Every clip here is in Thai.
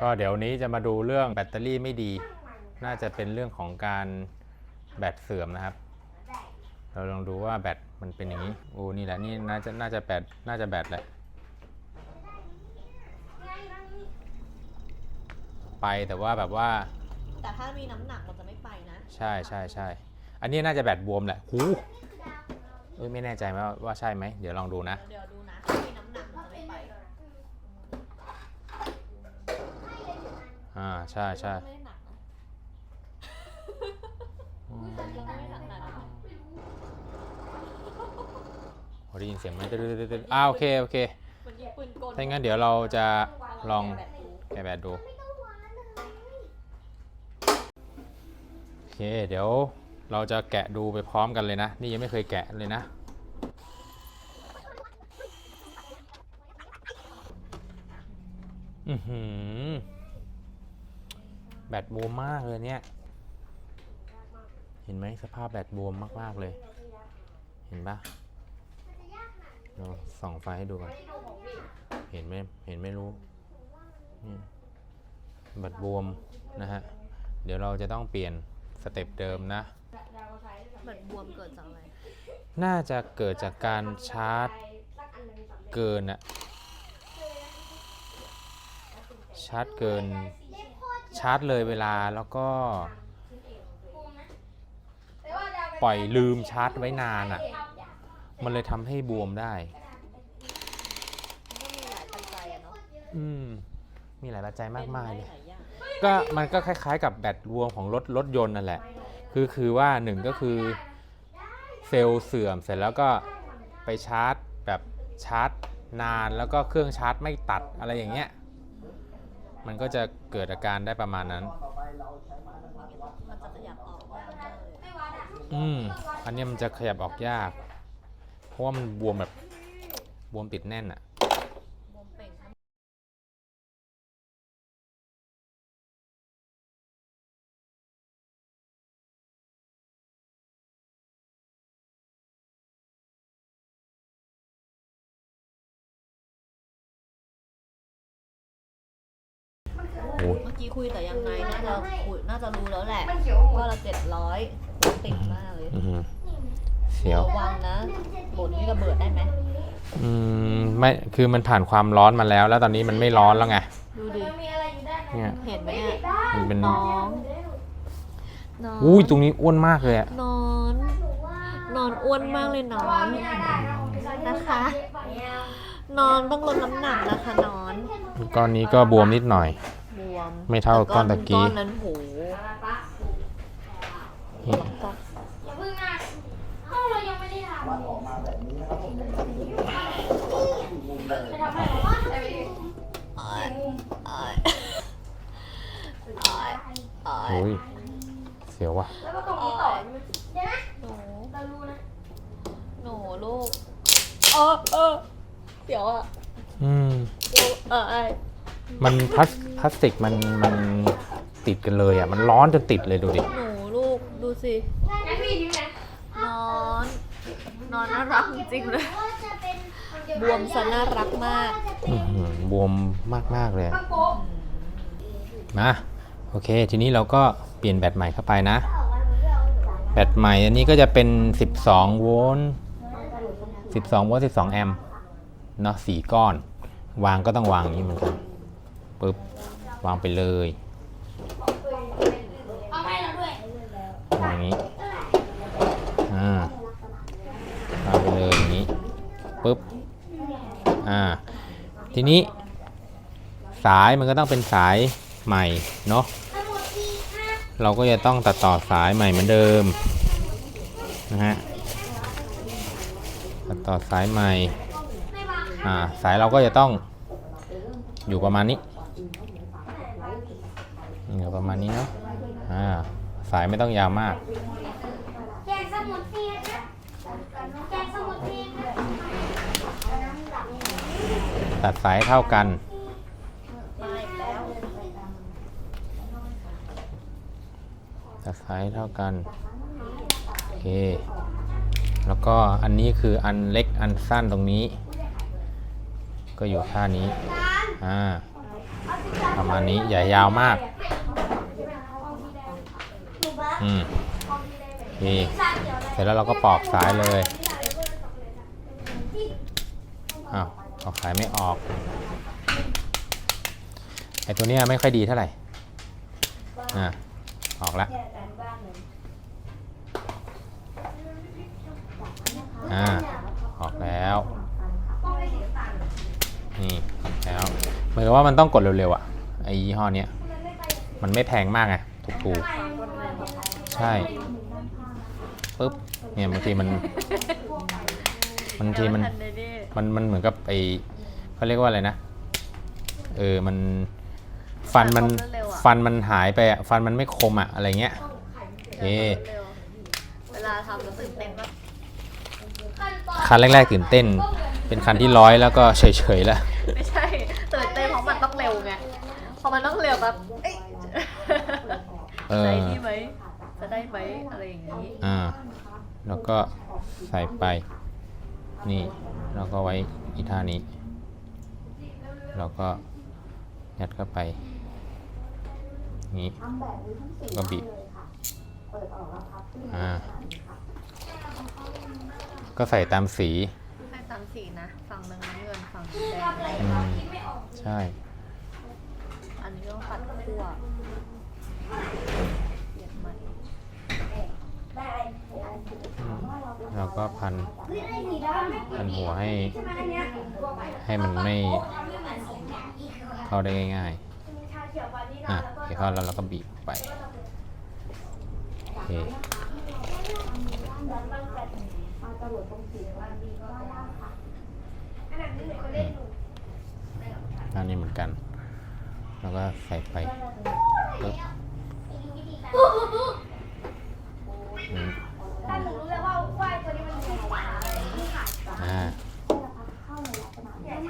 ก็เดี๋ยวนี้จะมาดูเรื่องแบตเตอรี่ไม่ดี น่าจะเป็นเรื่องของการแบตเสื่อมนะครับ เราลองดูว่าแบตมันเป็นอย่างนี้ โอ้ นี่แหละ นี่น่าจะ น่าจะแบต น่าจะแบตแหละ ไปแต่ว่าแบบว่า แต่ถ้ามีน้ำหนักมันจะไม่ไปนะ ใช่ใช่ใช่ อันนี้น่าจะแบตบวมแหละหูเอ้ยไม่แน่ใจว่าว่าใช่ไหม เดี๋ยวลองดูนะ เดี๋ยวดูนะ ถ้ามีน้ำหนักมันจะไม่ไป อ่าใช่ใช่ไม่ได้หนักนะยังไม่หนักหนักนะพอได้ยินเสียงมันตึ๊ดตึ๊ดตึ๊ดตึ๊ดอ่าโอเคโอเคมันยิงปืนกลถ้างั้นเดี๋ยวเราจะลองแบบดูแกะแบตดูโอเคเดี๋ยวเราจะแกะดูไปพร้อมกันเลยนะ นี่ยังไม่เคยแกะเลยนะ อือหือแบตบวมมากเลยเนี่ย เห็นไหมสภาพแบตบวมมากๆเลย เห็นปะเราส่องไฟให้ดูก่อนเห็นไหมเห็นไม่รู้นี่บัดบวมนะฮะ เดี๋ยวเราจะต้องเปลี่ยนสเต็ปเดิมนะเหมือนบวมเกิดจากอะไร น่าจะเกิดจากการชาร์จเกินอะชาร์จเกิน ชาร์จเลยเวลาแล้วก็ ปล่อยลืมชาร์จไว้นานอะมันเลยทำให้บวมได้มีหลายปัจจัยอะเนาะอืม มีหลายปัจจัยมากมายเลย ก็มันก็คล้ายๆ กับแบตรวมของรถรถยนต์นั่นแหละ คือคือว่าหนึ่งก็คือเซลล์เสื่อมเสร็จแล้วก็ไปชาร์จแบบชาร์จนานแล้วก็เครื่องชาร์จไม่ตัดอะไรอย่างเงี้ย มันก็จะเกิดอาการได้ประมาณนั้น มันจะขยับออกยากมากเลยอืมอันเนี้ยมันจะขยับออกยาก เพราะว่ามันบวมแบบบวมติดแน่นอะ โอ้ยเมื่อกี้คุยแต่ยังไงน่าจะคุยน่าจะรู้แล้วแหละว่าละเจ็ดร้อยติดมากเลยอื้อหือเสียว ระวังนะบนนี่ระเบิดได้ไหมอืมไม่คือมันผ่านความร้อนมาแล้ว แล้วตอนนี้มันไม่ร้อนแล้วไงดูดิเนี่ยเห็นไหมเนี่ยมันเป็นน้องนอนอุ้ยตรงนี้อ้วนมากเลยอะนอน นอนอ้วนมากเลยนอนนะคะ นอนต้องลดน้ำหนักนะคะนอน ก้อนนี้ก็บวมนิดหน่อยบ วมไม่เท่าก้อนตะกี้ ก้อนนั้นโหนี่อย่าเพิ่งนะเอ้าเรายังไม่ได้ทำจะทำให้เราใส่ไปดิอ้ายอ้ายอ้ายอ้ายโอ้ย เสียวว่ะ แล้วก็ตรงนี้ต่อเดี๋ยวนะหนูเรารู้นะหนูลูกเออเออเดี๋ยวอะอืมลูกเออไอ้ มันพลาสพลาสติกมันมันติดกันเลยอะ มันร้อนจนติดเลยดูดิ หนูลูกดูสิงั้นพี่ยิ้มนะนอนนอนน่ารักจริงๆเลยว่าจะเป็นบวมซะน่ารักมาก อื้อหือบวมมาก ๆ เลยอะปังโป๊ะมาโอเค ทีนี้เราก็เปลี่ยนแบตใหม่เข้าไปนะ แบตใหม่อันนี้ก็จะเป็น 12 โวลต์12 โวลต์12 แอมป์เนาะสี่ก้อน วางก็ต้องวางอย่างนี้เหมือนกัน ปึ๊บวางไปเลยเอาให้เราด้วยอย่างนี้อ่าวางไปเลยอย่างนี้ปึ๊บอ่าทีนี้ สายมันก็ต้องเป็นสายใหม่เนาะเราก็จะต้องตัดต่อสายใหม่เหมือนเดิมนะฮะตัดต่อสายใหม่อ่าสายเราก็จะต้องอยู่ประมาณนี้ อยู่ประมาณนี้เนาะอ่าสายไม่ต้องยาวมากแกงสมุนเทียนะแกงสมุนเทียตัดสายเท่ากันตัดสายเท่ากันโอเคแล้วก็อันนี้คืออันเล็กอันสั้นตรงนี้ ก็อยู่ท่านี้อ่าเอาสิบสามประมาณนี้อย่ายาวมาก อืมโอเคเสร็จแล้วเราก็ปอกสายเลยอ้าวปอกสายไม่ออกไอตัวเนี้ยไม่ค่อยดีเท่าไหร่อะออกแล้วอ่าออกแล้วนี่แล้วเหมือนกับว่ามันต้องกดเร็วๆอะไอยี่ห้อเนี้ยมันไม่แพงมากไงถูกๆ ใช่ปุ๊บเนี่ยบางทีมันบางทีมันทัได้ดิมันมันเหมือนกับไอเขาเรียกว่าอะไรนะเออมันฟันมันฟันมันหายไปอะฟันมันไม่คมอะอะไรเงี้ยโอเคเร็วเวลาทำรู้สึกเต้นปะคันแรกๆตื่นเต้น เป็นคันที่ร้อยแล้วก็เฉยๆแล้วไม่ใช่ตื่นเต้นเพราะมันต้องเร็วไงพอมันต้องเร็วแบบเอ้ยเออได้ที่ไหมจะ ได้ไหมอะไรอย่างนี้อ่าแล้วก็ใส่ไป นี่แล้วก็ไว้อีท่านี้ แล้วก็ยัดเข้าไป นี้ก็บีบอ่าก็ใส่ตามสีให้ตามสีนะฝั่งหนึ่งน้ำเงินฝั่งหนึ่งแดงอืมใช่ อันนี้ต้องปัดคั่วเปลี่ยนใหม่ แล้วก็พันพันหัวให้ ให้มันไม่เข้าได้ง่ายๆอะโอเคเข้าแล้วเราก็บีบไปโอเคอันนี้เหมือนกัน แล้วก็ใส่ไปปึ๊บ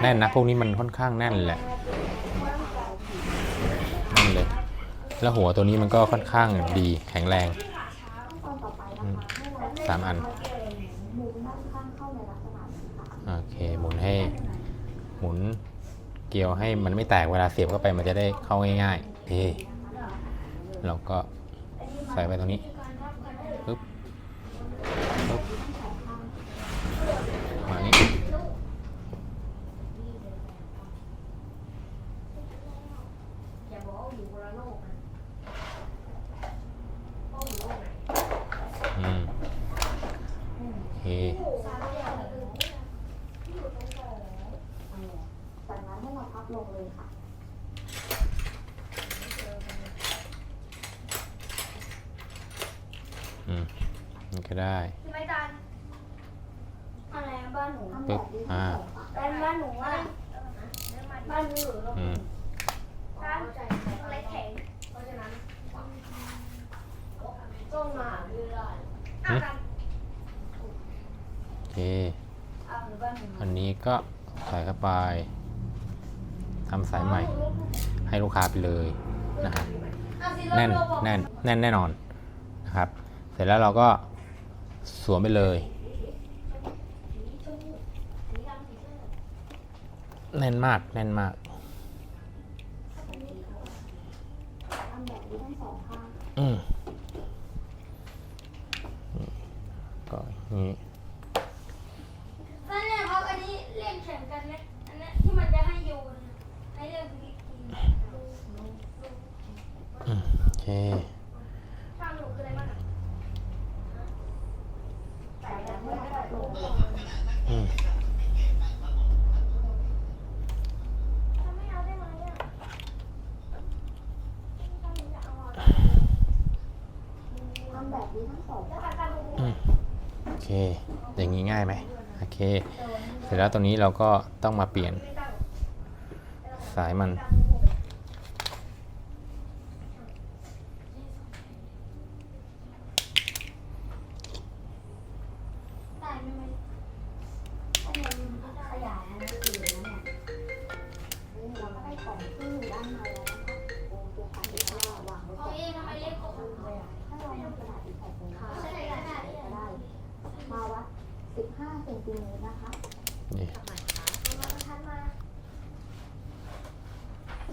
แน่นนะ พวกนี้มันค่อนข้างแน่นแหละแน่นเลย แล้วหัวตัวนี้มันก็ค่อนข้างดีแข็งแรงสามอัน โอเค หมุนให้ หมุนเกลียวให้มันไม่แตกเวลาเสียบเข้าไปมันจะได้เข้าง่ายๆนี่เราก็ใส่ไปตรงนี้ปึ๊บปึ๊บมานี้อืมโอเค จากนั้นให้เราพับ ลงเลยค่ะอืมนี่ก็ได้ใช่ไหมจันอะไรบ้านหนูปึ๊บอ่าบ้านบ้านหนูว่าบ้านหนูหรืออืมบ้านอะไรแข็งเพราะฉะนั้นต้องมาเรื่อยๆอะจันโอเคเอาหรือบ้านหนูอันนี้ก็ใส่เข้าไป ทำสายใหม่ ให้ลูกค้าไปเลยนะครับแน่นแน่นแน่นแน่นอนนะครับ เสร็จแล้วเราก็สวมไปเลยแน่นมากแน่นมากทำแบบนี้ทั้งสองข้างอืมก็อย่างนี้ นั่นแหละครับอันนี้เล่นแข่งกันนะอันนี้ที่มันจะให้โยนให้เล่นวิธี อืมโอเค ทางหนูคืออะไรบ้างอะ จากนั้นให้เราพับลงเลย อืม ทำไม่เอาได้ไหมอะทำหนูจะเอาอะ ทำแบบนี้ทั้งสอง แล้ว ข้าง การการดู อืม โอเค อย่างนี้ง่ายไหมโอเค เสร็จแล้วตรงนี้เราก็ต้องมาเปลี่ยนสายมัน เซนติเมตรนะคะนี่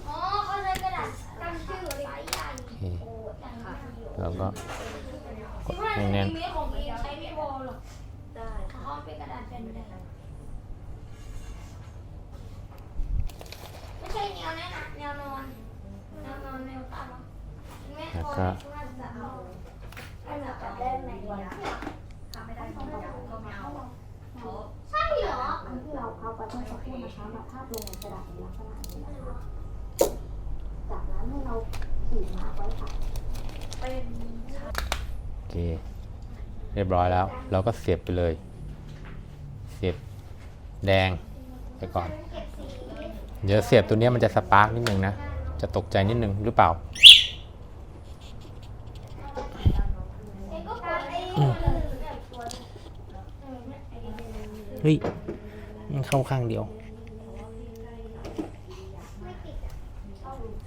เอาเขากระดาษตั้ว้ใหแล้วก็กดเแน่นนติไม่ใช่แนวแน่ะแนวนอนแนวนอนแนวตั้งๆแล้วพอก็ เราพับไว้เมื่อสักครู่นะคะมาภาพลงในกระดาษในลักษณะนี้นะคะ จากนั้นให้เราขีดมาร์กไว้ค่ะโอเค เรียบร้อยแล้ว เราก็เสียบไปเลย เสียบแดงไปก่อน เดี๋ยวเสียบตัวเนี้ยมันจะสปาร์กนิดนึงนะ จะตกใจนิดนึงหรือเปล่าเองก็กดไอ้ตัวนึงเนี่ยตัวนึงเออเนี่ยไอ้เนี่ยเฮ้ย มันเข้าข้างเดียว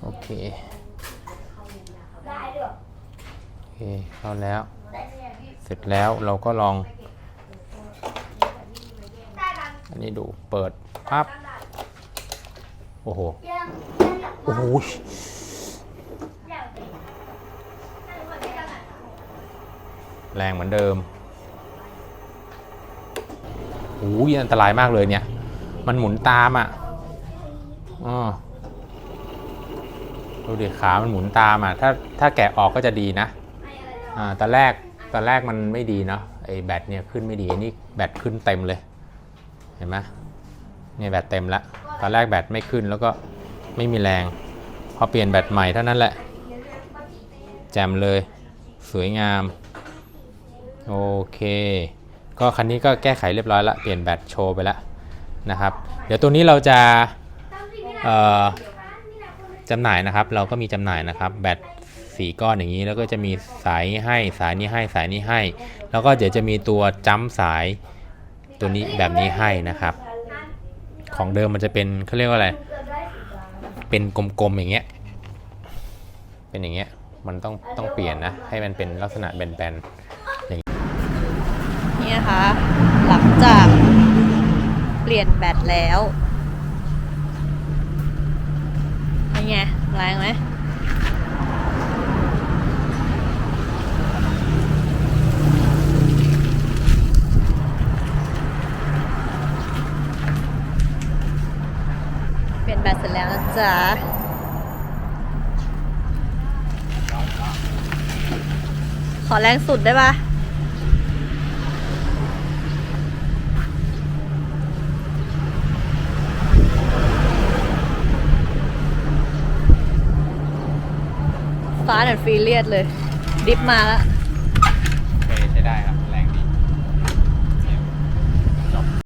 โอเค โอเค เข้าแล้ว เสร็จแล้วเราก็ลอง อันนี้ดูเปิดปั๊บโอ้โห โอ้โหแรงเหมือนเดิม โอ้ยอันตรายมากเลยเนี่ย มันหมุนตามอะอ๋อดูดิขา มันหมุนตามอะ ถ้า ถ้าแกะออกก็จะดีนะ อ่า ตอนแรก ตอนแรกมันไม่ดีเนาะ ไอ้แบตเนี่ยขึ้นไม่ดี นี่แบตขึ้นเต็มเลย เห็นไหมเนี่ยแบตเต็มล้วตอนแรกแบตไม่ขึ้นแล้วก็ไม่มีแรง พอเปลี่ยนแบตใหม่เท่านั้นแหละ แจ่มเลย สวยงาม โอเค ก็คันนี้ก็แก้ไขเรียบร้อยละเปลี่ยนแบตโชว์ไปแล้วนะครับ เดี๋ยวตัวนี้เราจะจำหน่ายนะครับ เราก็มีจำหน่ายนะครับ แบตสีก้อนอย่างนี้แล้วก็จะมีสายให้สายนี้ให้สายนี้ให้ แล้วก็เดี๋ยวจะมีตัวจัมสายตัวนี้แบบนี้ให้นะครับ ของเดิมมันจะเป็นเขาเรียกว่าอะไร เป็นกลมๆอย่างเงี้ย เป็นอย่างเงี้ย มันต้องต้องเปลี่ยนนะ ให้มันเป็นลักษณะแบนๆ นี่นะคะ หลังจากเปลี่ยนแบตแล้วเป็นไงแรงไหมเปลี่ยนแบตเสร็จแล้วนะจ๊ะขอแรงสุดได้ปะ ฟ้าเหมือนฟรีเลียดเลย ดิฟมาแล้ว